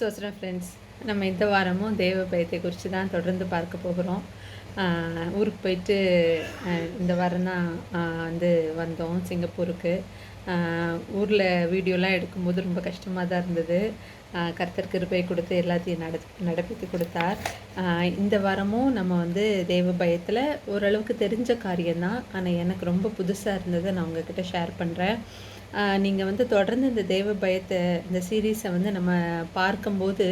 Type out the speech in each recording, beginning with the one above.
சோசரம் friends நம்ம இந்த வாரமும் தேவ பயத்தை குறித்து தான் தொடர்ந்து பார்க்க போகிறோம். ஊருக்கு போயிட்டு இந்த வாரம் தான் வந்து வந்தோம் சிங்கப்பூருக்கு. ஊரில் வீடியோலாம் எடுக்கும்போது ரொம்ப கஷ்டமாக தான் இருந்தது. கருத்தர் கர்த்தர் கிருபை கொடுத்து எல்லாத்தையும் நட நடப்பித்து கொடுத்தார். இந்த வாரமும் நம்ம வந்து தெய்வ பயத்தில் ஓரளவுக்கு தெரிஞ்ச காரியம்தான். ஆனால் எனக்கு ரொம்ப புதுசாக இருந்ததை நான் உங்ககிட்ட ஷேர் பண்ணுறேன் நீங்கள் வந்து தொடர்ந்து இந்த தேவ பயத்தை இந்த சீரீஸை வந்து நம்ம பார்க்கும்போது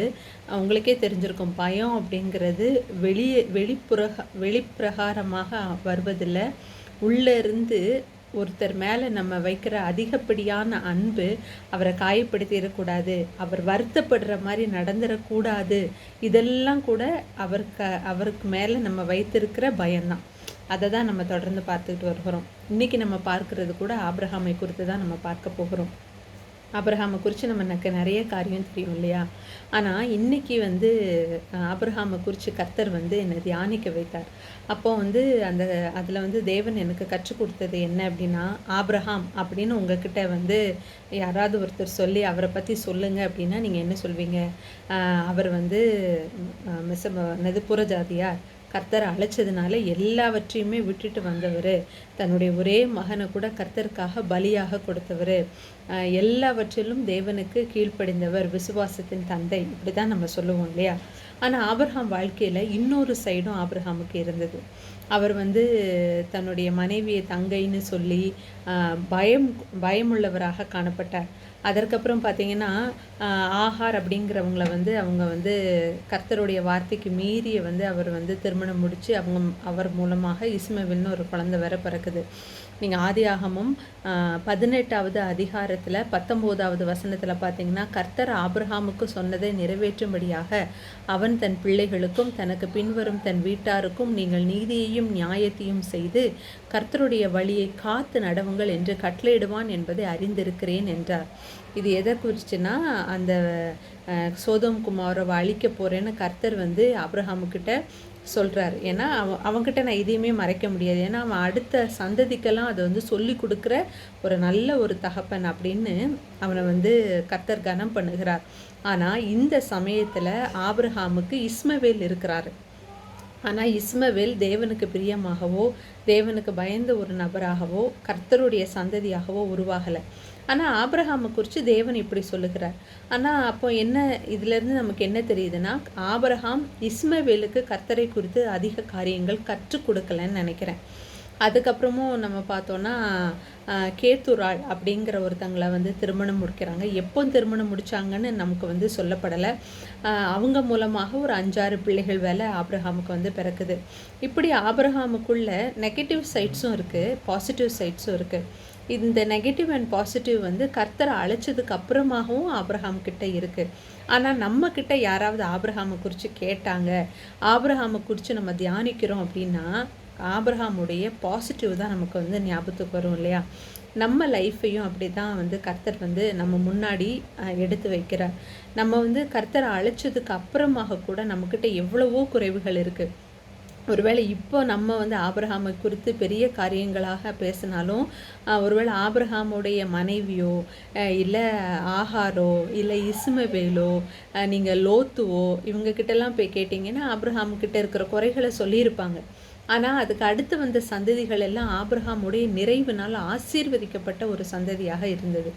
உங்களுக்கே தெரிஞ்சிருக்கும். பயம் அப்படிங்கிறது வெளியே வெளிப்புறக வெளிப்பிரகாரமாக வருவதில்லை. உள்ளேருந்து ஒருத்தர் மேலே நம்ம வைக்கிற அதிகப்படியான அன்பு அவரை காயப்படுத்திடக்கூடாது. அவர் வருத்தப்படுற மாதிரி நடந்துடக்கூடாது. இதெல்லாம் கூட அவருக்கு அவருக்கு மேலே நம்ம வைத்திருக்கிற பயம்தான். அதை தான் நம்ம தொடர்ந்து பார்த்துக்கிட்டு வருகிறோம். இன்றைக்கி நம்ம பார்க்குறது கூட ஆப்ரஹாமை குறித்து தான் நம்ம பார்க்க போகிறோம். ஆப்ரஹாமை குறித்து நமக்கு நிறைய காரியம் தெரியும் இல்லையா? ஆனால் இன்றைக்கி வந்து ஆப்ரஹாமை குறித்து கர்த்தர் வந்து என்னை தியானிக்க வைத்தார். அப்போ வந்து அந்த அதில் வந்து தேவன் எனக்கு கற்றுக் கொடுத்தது என்ன அப்படின்னா ஆப்ரஹாம் அப்படின்னு உங்ககிட்ட வந்து யாராவது ஒருத்தர் சொல்லி அவரை பற்றி சொல்லுங்க அப்படின்னா நீங்கள் என்ன சொல்வீங்க? அவர் வந்து மிஸ் மிச என்னது புறஜாதியார். கர்த்தர் அழைச்சதுனால எல்லாவற்றையுமே விட்டுட்டு வந்தவர். தன்னுடைய ஒரே மகனை கூட கர்த்தருக்காக பலியாக கொடுத்தவர். எல்லாவற்றிலும் தேவனுக்கு கீழ்ப்படிந்தவர் விசுவாசத்தின் தந்தை. இப்படி தான் நம்ம சொல்லுவோம் இல்லையா? ஆனால் ஆபிரகாம் வாழ்க்கையில் இன்னொரு சைடும் ஆபிரகாமுக்கு இருந்தது. அவர் வந்து தன்னுடைய மனைவியை தங்கைன்னு சொல்லி பயம் பயமுள்ளவராக காணப்பட்டார். அதற்கப்புறம் பார்த்தீங்கன்னா ஆஹ், அப்படிங்கிறவங்கள வந்து அவங்க வந்து கர்த்தருடைய வார்த்தைக்கு மீறிய வந்து அவர் வந்து திருமணம் முடித்து அவங்க அவர் மூலமாக இஸ்மவில்னு ஒரு குழந்தை வர பிறக்குது. நீங்கள் ஆதி ஆஹ், பதினெட்டாவது அதிகாரத்தில் பத்தொம்போதாவது வசனத்தில் பார்த்தீங்கன்னா கர்த்தர் ஆபிரகாமுக்கு சொன்னதை நிறைவேற்றும்படியாக அவன் தன் பிள்ளைகளுக்கும் தனக்கு பின்வரும் தன் வீட்டாருக்கும் நீங்கள் நீதியையும் நியாயத்தையும் செய்து கர்த்தருடைய வழியை காத்து நடவுங்கள் என்று கட்டளையிடுவான் என்பதை அறிந்திருக்கிறேன் என்றார். இது எதை குறிச்சுன்னா அந்த அஹ், சோதோம் குமாரை அழிக்க போகிறேன்னு கர்த்தர் வந்து அப்ரஹாமுக்கிட்ட சொல்கிறார் ஏன்னா அவன் அவன்கிட்ட நான் எதையுமே மறைக்க முடியாது. ஏன்னா அவன் அடுத்த சந்ததிக்கெல்லாம் அதை வந்து சொல்லி கொடுக்குற ஒரு நல்ல ஒரு தகப்பன் அப்படின்னு அவனை வந்து கர்த்தர் கனம் பண்ணுகிறார். ஆனால் இந்த சமயத்தில் ஆபிரகாமுக்கு இஸ்மவேல் இருக்கிறாரு. ஆனால் இஸ்மவேல் தேவனுக்கு பிரியமாகவோ தேவனுக்கு பயந்த ஒரு நபராகவோ கர்த்தருடைய சந்ததியாகவோ உருவாகலை. ஆனால் ஆபரகாமை குறித்து தேவன் இப்படி சொல்லுகிறார். ஆனால் அப்போ என்ன இதிலேருந்து நமக்கு என்ன தெரியுதுன்னா ஆபரகாம் இஸ்மவேலுக்கு கர்த்தரை குறித்து அதிக காரியங்கள் கற்றுக் கொடுக்கலன்னு நினைக்கிறேன். அதுக்கப்புறமும் நம்ம பார்த்தோன்னா கேத்துராள் அப்படிங்கிற ஒருத்தங்களை வந்து திருமணம் முடிக்கிறாங்க. எப்போ திருமணம் முடித்தாங்கன்னு நமக்கு வந்து சொல்லப்படலை. அவங்க மூலமாக ஒரு அஞ்சாறு பிள்ளைகள் வேலை ஆப்ரஹாமுக்கு வந்து பிறக்குது. இப்படி ஆப்ரஹாமுக்குள்ள நெகட்டிவ் சைட்ஸும் இருக்குது பாசிட்டிவ் சைட்ஸும் இருக்குது இந்த நெகட்டிவ் அண்ட் பாசிட்டிவ் வந்து கர்த்தரை அழைச்சதுக்கு அப்புறமாகவும் ஆப்ரஹாம் கிட்ட இருக்கு. ஆனால் நம்ம கிட்ட யாராவது ஆப்ரஹாமை குறித்து கேட்டாங்க ஆப்ரஹாமை குறித்து நம்ம தியானிக்கிறோம் அப்படின்னா ஆபிரகாமுடைய பாசிட்டிவ் தான் நமக்கு வந்து ஞாபகத்துக்கு வரும் இல்லையா? நம்ம லைஃப்பையும் அப்படி தான் வந்து கர்த்தர் வந்து நம்ம முன்னாடி எடுத்து வைக்கிறார். நம்ம வந்து கர்த்தரை அழைச்சதுக்கு அப்புறமாக கூட நம்மக்கிட்ட எவ்வளவோ குறைவுகள் இருக்குது ஒருவேளை இப்போ நம்ம வந்து ஆபிரஹாமை குறித்து பெரிய காரியங்களாக பேசினாலும் ஒருவேளை ஆபிரஹாமுடைய மனைவியோ இல்லை ஆஹாரோ இல்லை இசுமவேலோ நீங்கள் லோத்துவோ இவங்கக்கிட்டலாம் போய் கேட்டிங்கன்னா ஆபிரகாம் கிட்ட இருக்கிற குறைகளை சொல்லியிருப்பாங்க. ஆனால் அதுக்கு அடுத்து வந்த சந்ததிகள் எல்லாம் ஆப்ரஹாமுடைய நிறைவினால் ஆசீர்வதிக்கப்பட்ட ஒரு சந்ததியாக இருந்தது.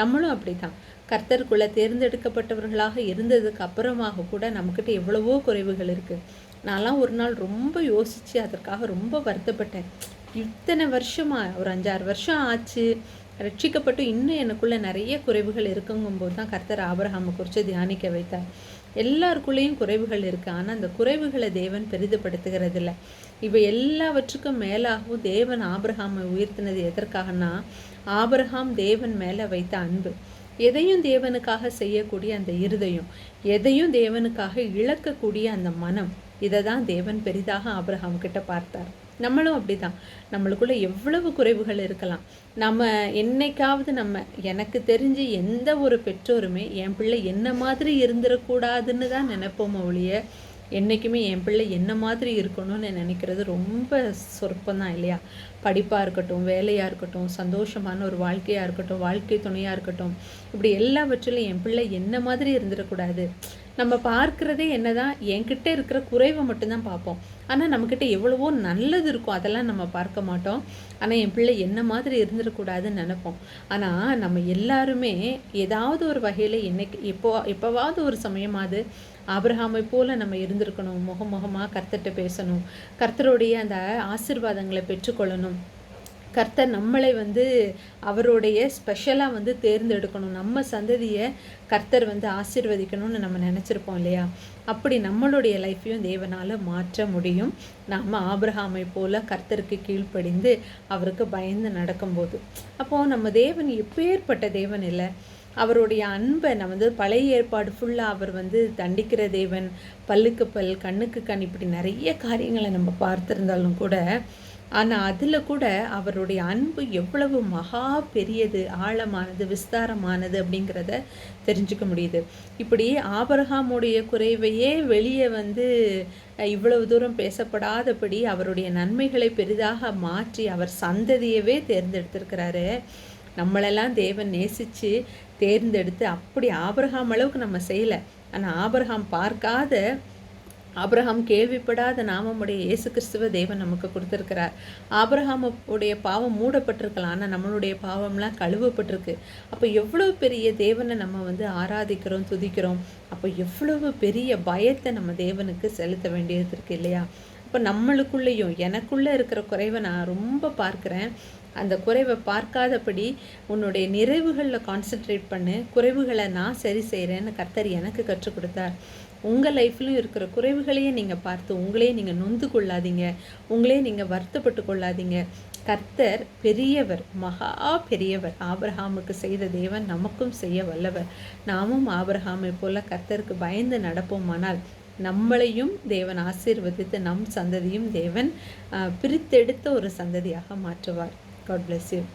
நம்மளும் அப்படிதான் கர்த்தருக்குள்ள தேர்ந்தெடுக்கப்பட்டவர்களாக இருந்ததுக்கு அப்புறமாக கூட நம்மக்கிட்ட எவ்வளவோ குறைவுகள் இருக்குது நான்லாம் ஒரு நாள் ரொம்ப யோசித்து அதற்காக ரொம்ப வருத்தப்பட்டேன். இத்தனை வருஷமாக ஒரு அஞ்சாறு வருஷம் ஆச்சு. ரட்சிக்கப்பட்டு இன்னும் எனக்குள்ளே நிறைய குறைவுகள் இருக்குங்கும்போது தான் கர்த்தர் ஆபரகாமை குறித்து தியானிக்க வைத்தார். எல்லாருக்குள்ளேயும் குறைவுகள் இருக்குது ஆனால் அந்த குறைவுகளை தேவன் பெரிதுபடுத்துகிறதில்ல. இவை எல்லாவற்றுக்கும் மேலாகவும் தேவன் ஆபரகாமை உயர்த்தினது எதற்காகனா ஆபரகாம் தேவன் மேலே வைத்த அன்பு. எதையும் தேவனுக்காக செய்யக்கூடிய அந்த இருதயம் எதையும் தேவனுக்காக இழக்கக்கூடிய அந்த மனம் இதை தான் தேவன் பெரிதாக ஆபிரகாம் கிட்ட பார்த்தார். நம்மளும் அப்படிதான். நம்மளுக்குள்ள எவ்வளவு குறைவுகள் இருக்கலாம். நம்ம என்னைக்காவது நம்ம எனக்கு தெரிஞ்சு எந்த ஒரு பெற்றோருமே என் பிள்ளை என்ன மாதிரி இருந்துடக்கூடாதுன்னு தான் நினைப்போம் ஒழிய என்றைக்குமே என் பிள்ளை என்ன மாதிரி இருக்கணும்னு நினைக்கிறது ரொம்ப சொற்பம் தான் இல்லையா? படிப்பாக இருக்கட்டும் வேலையாக இருக்கட்டும் சந்தோஷமான ஒரு வாழ்க்கையாக இருக்கட்டும் வாழ்க்கை துணையாக இருக்கட்டும் இப்படி எல்லாவற்றிலும் என் பிள்ளை என்ன மாதிரி இருந்துடக்கூடாது நம்ம பார்க்குறதே என்னதான் என்கிட்ட இருக்கிற குறைவை மட்டும்தான் பார்ப்போம். ஆனால் நம்மக்கிட்ட எவ்வளவோ நல்லது இருக்கும் அதெல்லாம் நம்ம பார்க்க மாட்டோம். ஆனால் என் பிள்ளை என்ன மாதிரி இருந்துடக்கூடாதுன்னு நினைப்போம். ஆனால் நம்ம எல்லாருமே ஏதாவது ஒரு வகையில் என்னைக்கு எப்போ எப்போவாவது ஒரு சமயமாவது ஆபிரஹாமை போல் நம்ம இருந்திருக்கணும். முகமுகமாக கர்த்தர்கிட்ட பேசணும். கர்த்தருடைய அந்த ஆசிர்வாதங்களை பெற்றுக்கொள்ளணும். கர்த்தர் நம்மளை வந்து அவருடைய ஸ்பெஷலாக வந்து தேர்ந்தெடுக்கணும். நம்ம சந்ததியை கர்த்தர் வந்து ஆசிர்வதிக்கணும்னு நம்ம நினச்சிருப்போம் இல்லையா? அப்படி நம்மளுடைய லைஃப்பையும் தேவனால் மாற்ற முடியும். நம்ம ஆபிரஹாமை போல் கர்த்தருக்கு கீழ்ப்படிந்து அவருக்கு பயந்து நடக்கும்போது. அப்போது நம்ம தேவன் எப்பேற்பட்ட தேவன் இல்லை. அவருடைய அன்பை நான் வந்து பழைய ஏற்பாடு ஃபுல்லாக அவர் வந்து தண்டிக்கிற தேவன் பல்லுக்கு பல் கண்ணுக்கு கண் இப்படி நிறைய காரியங்களை நம்ம பார்த்துருந்தாலும் கூட ஆனால் அதில் கூட அவருடைய அன்பு எவ்வளவு மகா பெரியது ஆழமானது விஸ்தாரமானது அப்படிங்கிறத தெரிஞ்சுக்க முடியுது. இப்படி ஆபரகாமுடைய குறைவையே வெளியே வந்து இவ்வளவு தூரம் பேசப்படாதபடி அவருடைய நன்மைகளை பெரிதாக மாற்றி அவர் சந்ததியவே தேர்ந்தெடுத்திருக்கிறாரு. நம்மளெல்லாம் தேவன் நேசித்து தேர்ந்தெடுத்து அப்படி ஆபரகாம் அளவுக்கு நம்ம செய்யலை. ஆனால் ஆபரகாம் பார்க்காத ஆபிரகாம் கேள்விப்படாத நாமமுடைய இயேசு கிறிஸ்துவ தேவன் நமக்கு கொடுத்துருக்கிறார். ஆபிரகாமுடைய பாவம் மூடப்பட்டிருக்கலாம். ஆனால் நம்மளுடைய பாவம்லாம் கழுவப்பட்டிருக்கு. அப்போ எவ்வளோ பெரிய தேவனை நம்ம வந்து ஆராதிக்கிறோம் துதிக்கிறோம்? அப்போ எவ்வளவு பெரிய பயத்தை நம்ம தேவனுக்கு செலுத்த வேண்டியது இருக்கு இல்லையா? இப்போ நம்மளுக்குள்ளேயும் எனக்குள்ளே இருக்கிற குறைவை நான் ரொம்ப பார்க்குறேன். அந்த குறைவை பார்க்காதபடி உன்னுடைய நிறைவுகளில் கான்சென்ட்ரேட் பண்ணு. குறைவுகளை நான் சரி செய்கிறேன்னு கர்த்தர் எனக்கு கற்றுக் கொடுத்தார். உங்கள் லைஃப்லையும் இருக்கிற குறைவுகளையே நீங்கள் பார்த்து உங்களே நீங்கள் நொந்து கொள்ளாதீங்க. உங்களே நீங்கள் வருத்தப்பட்டு கொள்ளாதீங்க. கர்த்தர் பெரியவர் மகா பெரியவர். ஆபிரஹாமுக்கு செய்த தேவன் நமக்கும் செய்ய வல்லவர். நாமும் ஆபிரஹாமை போல கர்த்தருக்கு பயந்து நடப்போமானால் நம்மளையும் தேவன் ஆசீர்வதித்து நம் சந்ததியும் தேவன் பிரித்தெடுத்த ஒரு சந்ததியாக மாற்றுவார். God bless you.